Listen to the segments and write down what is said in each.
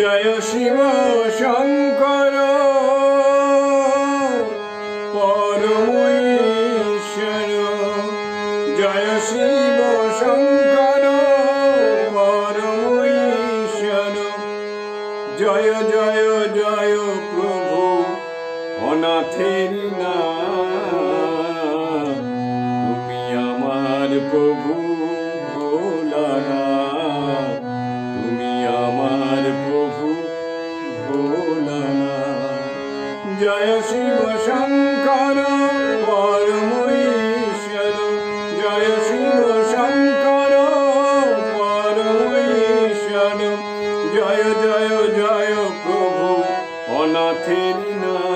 জয় শিব শঙ্কর। পরমেশ্বর জয় শিব শঙ্কর। পরমেশ্বর জয় জয় জয় প্রভু অনাথের নাম। তুমি আমার প্রভু। জয় শিব শঙ্কর পরমেশ্বর জয় শিব শঙ্কর পরমেশ্বর জয় জয় জয় প্রভু অনাথের নাম।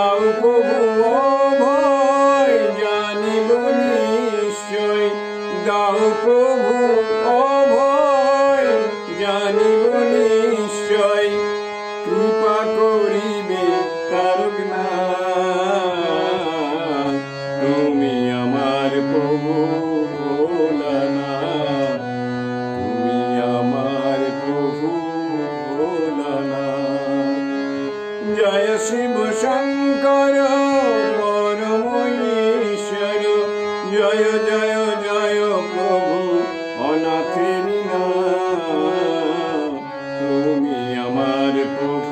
দাও প্রভু জয় শিব শঙ্কর পরমেশ্বর জয় জয় জয় প্রভু অনাথের তুমি আমার প্রভু।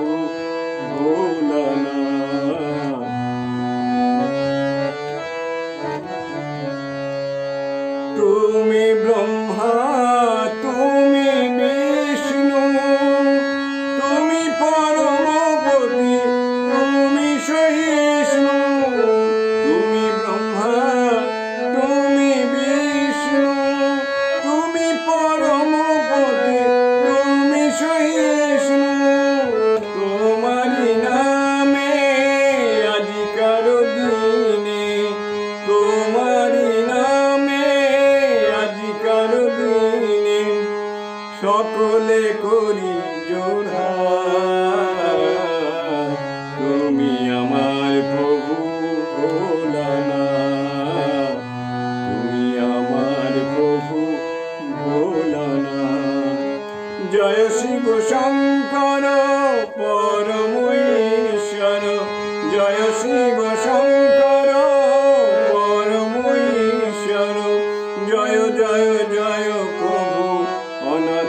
সকলে করি জোড়া তুমি আমার প্রভু ভোলানাথ তুমি আমার প্রভু ভোলানাথ জয় শিব শঙ্কর পরমেশ্বর জয় শিব শঙ্কর